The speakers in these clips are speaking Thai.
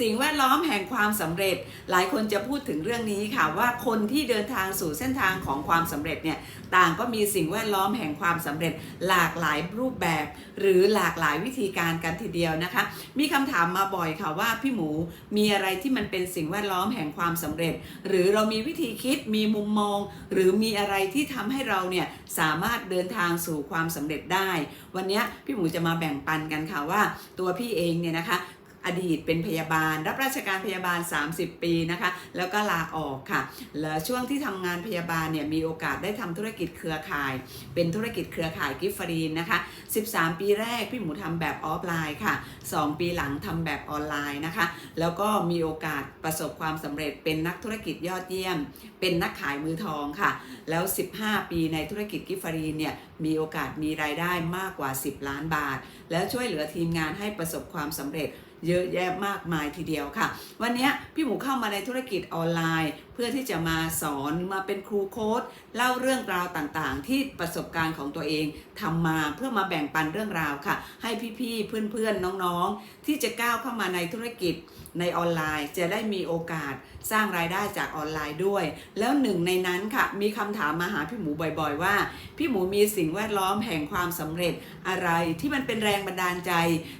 สิ่งแวดล้อมแห่งความสำเร็จ หลายคนจะพูดถึงเรื่องนี้ค่ะว่าคนที่เดินทางสู่เส้นทางของความสำเร็จเนี่ยต่างก็มีสิ่งแวดล้อมแห่งความสำเร็จ หลากหลายรูปแบบ หรือหลากหลายวิธีการกันทีเดียวนะคะ มีคำถามมาบ่อยค่ะว่าพี่หมูมีอะไรที่มันเป็นสิ่งแวดล้อมแห่งความสำเร็จ หรือเรามีวิธีคิดมีมุมมอง หรือมีอะไรที่ทำให้เราเนี่ยสามารถเดินทางสู่ความสำเร็จได้ วันนี้พี่หมูจะมาแบ่งปันกันค่ะว่า ตัวพี่เองเนี่ยนะคะ อดีตเป็นพยาบาล รับราชการพยาบาล 30 ปีนะคะ แล้วก็ลาออกค่ะ แล้วช่วงที่ทำงานพยาบาลเนี่ยมีโอกาสได้ทำธุรกิจเครือข่าย เป็นธุรกิจเครือข่ายกิฟฟรีนนะคะ 13 ปีแรกพี่หมูทำแบบออฟไลน์ค่ะ 2 ปีหลังทำแบบออนไลน์นะคะ แล้วก็มีโอกาสประสบความสำเร็จเป็นนักธุรกิจยอดเยี่ยม เป็นนักขายมือทองค่ะ แล้ว 15 ปีในธุรกิจกิฟฟรีนเนี่ยมีโอกาสมีรายได้มากกว่า 10 ล้านบาท แล้วช่วยเหลือทีมงานให้ประสบความสำเร็จ เยอะแยะมากมายทีเดียวค่ะ วันนี้พี่หมูเข้ามาในธุรกิจออนไลน์ เพื่อที่จะมาสอนมาเป็นครูโค้ดเล่าเรื่องราวต่างๆ ที่ประสบการณ์ของตัวเองทำมาเพื่อมาแบ่งปันเรื่องราวค่ะ ให้พี่ๆเพื่อนๆน้องๆ ที่จะก้าวเข้ามาในธุรกิจในออนไลน์จะได้มีโอกาสสร้างรายได้จากออนไลน์ด้วย แล้วหนึ่งในนั้นค่ะ มีคำถามมาหาพี่หมูบ่อยๆ ว่า พี่หมูมีสิ่งแวดล้อมแห่งความสำเร็จอะไรที่มันเป็นแรงบันดาลใจ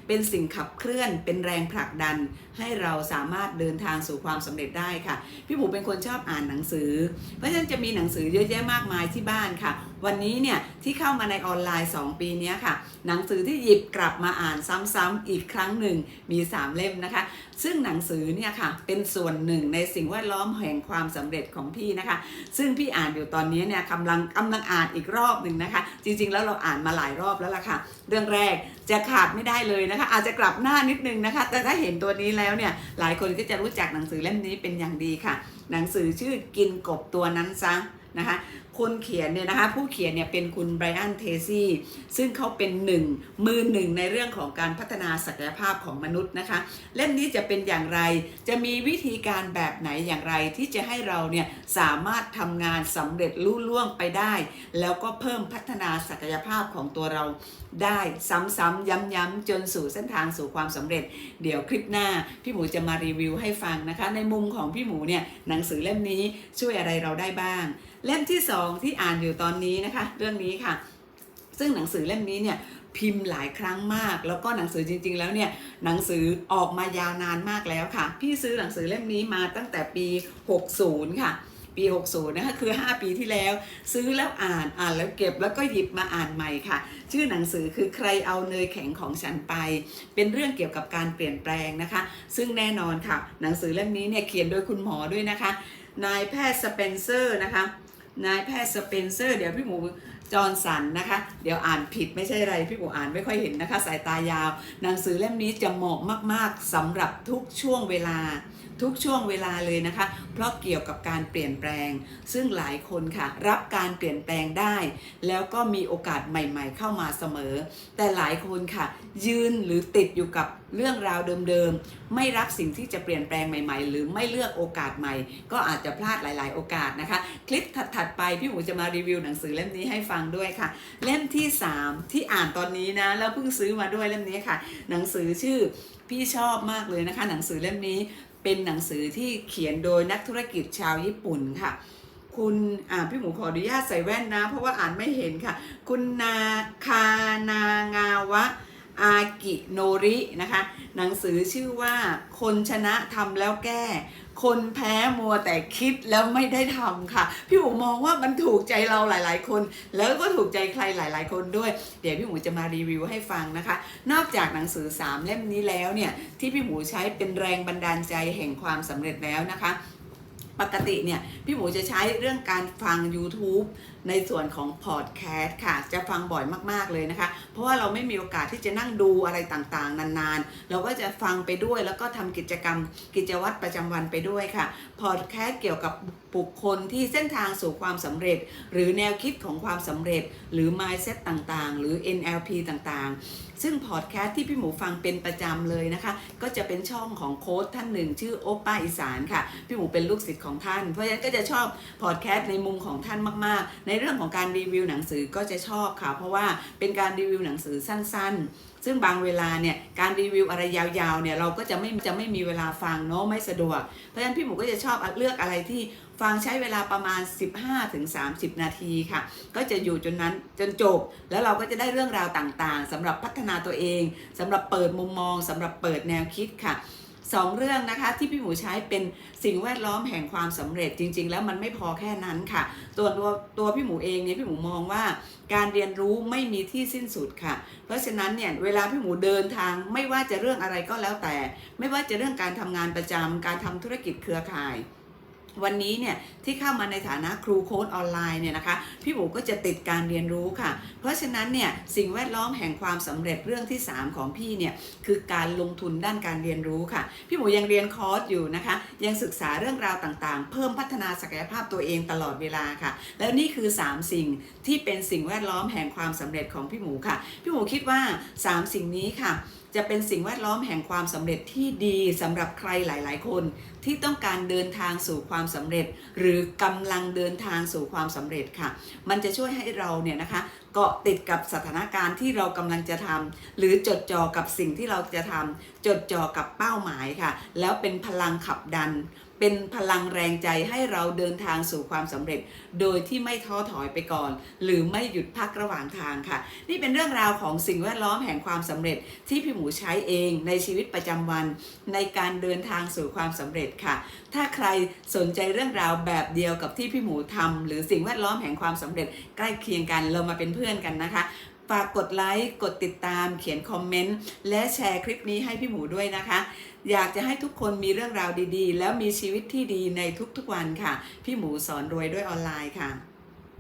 เป็นสิ่งขับเคลื่อนเป็นแรงรงผลักดันให้เราสามารถเดินทางสู่ความสำเร็จได้ค่ะ พี่หมูเป็นคนชอบอ่านหนังสือ เพราะฉะนั้นจะมีหนังสือเยอะแยะมากมายที่บ้านค่ะ วันนี้เนี่ยที่เข้ามาในออนไลน์ 2 ปีนี้ค่ะ หนังสือที่หยิบกลับมาอ่านซ้ำๆอีกครั้งหนึ่งมี 3 เล่มนะคะ ซึ่งหนังสือเนี่ยค่ะเป็นส่วนหนึ่งในสิ่งแวดล้อมแห่งความสำเร็จของพี่นะคะ ซึ่งพี่อ่านอยู่ตอนนี้เนี่ยกำลังกำลังอ่านอีกรอบหนึ่งนะคะ จริงๆ แล้วเราอ่านมาหลายรอบแล้วล่ะค่ะ เรื่องแรกจะขาดไม่ได้เลยนะคะ อาจจะกลับหน้านิดนึงนะคะ แต่ถ้าเห็นตัวนี้แล้วแล้วเนี่ยหลายคนก็จะรู้จักหนังสือเล่มนี้เป็นอย่างดีค่ะ หนังสือชื่อกินกบตัวนั้นซะนะคะคนเขียนเนี่ยนะคะผู้เขียนเนี่ยเป็นคุณไบรอันเทซี่ซึ่งเขาเป็นหนึ่งมือหนึ่งในเรื่องของการพัฒนาศักยภาพของมนุษย์นะคะ เล่มนี้จะเป็นอย่างไรจะมีวิธีการแบบไหนอย่างไรที่จะให้เราเนี่ยสามารถทำงานสำเร็จลุล่วงไปได้ แล้วก็เพิ่มพัฒนาศักยภาพของตัวเราได้ซ้ำๆย้ำๆจนสู่เส้นทางสู่ความสำเร็จ เดี๋ยวคลิปหน้าพี่หมูจะมารีวิวให้ฟังนะคะ ในมุมของพี่หมูเนี่ยหนังสือเล่มนี้ช่วยอะไรเราได้บ้าง เล่มที่สองที่อ่านอยู่ตอนนี้นะคะ เรื่องนี้ค่ะ ซึ่งหนังสือเล่มนี้เนี่ยพิมพ์หลายครั้งมาก แล้วก็หนังสือจริง ๆ แล้วเนี่ยหนังสือออกมายาวนานมากแล้วค่ะ พี่ซื้อหนังสือเล่มนี้มาตั้งแต่ปี 60 ค่ะ ปี 60 นะคะคือ 5 ปีที่แล้ว ซื้อแล้วอ่านอ่านแล้วเก็บแล้วก็หยิบมาอ่านใหม่ค่ะ ชื่อหนังสือคือใครเอาเนยแข็งของฉันไป เป็นเรื่องเกี่ยวกับการเปลี่ยนแปลงนะคะ ซึ่งแน่นอนค่ะ หนังสือเล่มนี้เนี่ยเขียนโดยคุณหมอด้วยนะคะนายแพทย์สเปนเซอร์นะคะ นายแพทย์สเปนเซอร์ เดี๋ยวพี่หมู จอห์นสันนะคะ เดี๋ยวอ่านผิดไม่ใช่อะไรพี่หมูอ่านไม่ค่อยเห็นนะคะ สายตายาว หนังสือเล่มนี้จะเหมาะมาก ๆสำหรับทุกช่วงเวลา ทุกช่วงเวลาเลยนะคะ เพราะเกี่ยวกับการเปลี่ยนแปลง ซึ่งหลายคนค่ะ รับการเปลี่ยนแปลงได้ แล้วก็มีโอกาสใหม่ ๆ เข้ามาเสมอ แต่หลายคนค่ะ ยืนหรือติดอยู่กับเรื่องราวเดิมๆ ไม่รับสิ่งที่จะเปลี่ยนแปลงใหม่ ๆ หรือไม่เลือกโอกาสใหม่ ก็อาจจะพลาดหลาย ๆ โอกาสนะคะ คลิปถัดๆไปพี่หมูจะมารีวิวหนังสือเล่มนี้ให้ฟังด้วยค่ะ เล่มที่ 3 ที่อ่านตอนนี้นะ แล้วเพิ่งซื้อมาด้วยเล่มนี้ค่ะ หนังสือชื่อพี่ชอบมากเลยนะคะ หนังสือเล่มนี้เป็นหนังสือที่เขียนโดยนักธุรกิจชาวญี่ปุ่นค่ะ คุณพี่หมูขออนุญาตใส่แว่นนะ เพราะว่าอ่านไม่เห็นค่ะ คุณนาคานางาวะอากิโนรินะคะ หนังสือชื่อว่าคนชนะทำแล้วแก้ คนแพ้มัวแต่คิดแล้วไม่ได้ทำค่ะ พี่หมูมองว่ามันถูกใจเราหลาย ๆ คน แล้วก็ถูกใจใครหลาย ๆ คนด้วย เดี๋ยวพี่หมูจะมารีวิวให้ฟังนะคะ นอกจากหนังสือ 3 เล่มนี้แล้วเนี่ย ที่พี่หมูใช้เป็นแรงบันดาลใจแห่งความสำเร็จแล้วนะคะปกติเนี่ยพี่หมูจะใช้เรื่องการฟัง YouTube ในส่วนของพอดแคสต์ค่ะ จะฟังบ่อยมากๆเลยนะคะ เพราะว่าเราไม่มีโอกาสที่จะนั่งดูอะไรต่างๆ นานๆ เราก็จะฟังไปด้วยแล้วก็ทำกิจกรรมกิจวัตรประจำวันไปด้วยค่ะพอดแคสต์เกี่ยวกับบุคคลที่เส้นทางสู่ความสำเร็จ หรือแนวคิดของความสำเร็จ หรือ mindset ต่างๆ หรือ NLP ต่างๆ ซึ่งพอดแคสต์ที่พี่หมูฟังเป็นประจำเลยนะคะ ก็จะเป็นช่องของโค้ชท่านหนึ่ง ชื่อโอป้าอีสานค่ะ พี่หมูเป็นลูกศิษย์ของท่าน เพราะฉะนั้นก็จะชอบพอดแคสต์ในมุมของท่านมากๆในเรื่องของการรีวิวหนังสือก็จะชอบค่ะ เพราะว่าเป็นการรีวิวหนังสือสั้น ๆ ซึ่งบางเวลาเนี่ยการรีวิวอะไรยาวๆเนี่ยเราก็จะไม่จะไม่มีเวลาฟังเนาะไม่สะดวก เพราะฉะนั้นพี่หมูก็จะชอบเลือกอะไรที่ฟังใช้เวลาประมาณ 15-30 นาทีค่ะ ก็จะอยู่จนนั้นจนจบ แล้วเราก็จะได้เรื่องราวต่างๆสำหรับพัฒนาตัวเองสำหรับเปิดมุมมองสำหรับเปิดแนวคิดค่ะ สองเรื่องนะคะที่พี่หมูใช้เป็นสิ่งแวดล้อมแห่งความสำเร็จจริง ๆ แล้วมันไม่พอแค่นั้นค่ะ ตัวตัวตัวพี่หมูเองเนี่ยพี่หมูมองว่า การเรียนรู้ไม่มีที่สิ้นสุดค่ะ เพราะฉะนั้นเนี่ยเวลาพี่หมูเดินทางไม่ว่าจะเรื่องอะไรก็แล้วแต่ ไม่ว่าจะเรื่องการทำงานประจำการทำธุรกิจเครือข่าย วันนี้เนี่ยที่เข้ามาในฐานะครูโค้ดออนไลน์เนี่ยนะคะพี่หมูก็จะติดการเรียนรู้ค่ะ เพราะฉะนั้นเนี่ยสิ่งแวดล้อมแห่งความสำเร็จเรื่องที่ 3 ของพี่เนี่ยคือการลงทุนด้านการเรียนรู้ค่ะ พี่หมูยังเรียนคอร์สอยู่นะคะ ยังศึกษาเรื่องราวต่างๆ เพิ่มพัฒนาศักยภาพตัวเองตลอดเวลาค่ะ แล้วนี่คือ 3 สิ่งที่เป็นสิ่งแวดล้อมแห่งความสำเร็จของพี่หมูค่ะ พี่หมูคิดว่า 3 สิ่งนี้ค่ะ จะเป็นสิ่งแวดล้อมแห่งความสำเร็จที่ดีสำหรับใครหลาย ๆ คนที่ต้องการเดินทางสู่ความสำเร็จ หรือกำลังเดินทางสู่ความสำเร็จค่ะ มันจะช่วยให้เราเนี่ยนะคะ เกาะติดกับสถานการณ์ที่เรากำลังจะทำหรือจดจ่อกับสิ่งที่เราจะทำจดจ่อกับเป้าหมายค่ะ แล้วเป็นพลังขับดัน เป็นพลังแรงใจให้เราเดินทางสู่ความสำเร็จ โดยที่ไม่ท้อถอยไปก่อน หรือไม่หยุดพักระหว่างทางค่ะ นี่เป็นเรื่องราวของสิ่งแวดล้อมแห่งความสำเร็จที่พี่หมูใช้เองในชีวิตประจำวัน ในการเดินทางสู่ความสำเร็จค่ะ ถ้าใครสนใจเรื่องราวแบบเดียวกับที่พี่หมูทำหรือสิ่งแวดล้อมแห่งความสำเร็จใกล้เคียงกันเรามาเป็นเพื่อนกันนะคะ ฝากกดไลค์ กดติดตาม เขียนคอมเมนต์ และแชร์คลิปนี้ให้พี่หมูด้วยนะคะ อยากจะให้ทุกคนมีเรื่องราวดีๆ แล้วมีชีวิตที่ดีในทุกๆวันค่ะ พี่หมูสอนรวยด้วยออนไลน์ค่ะ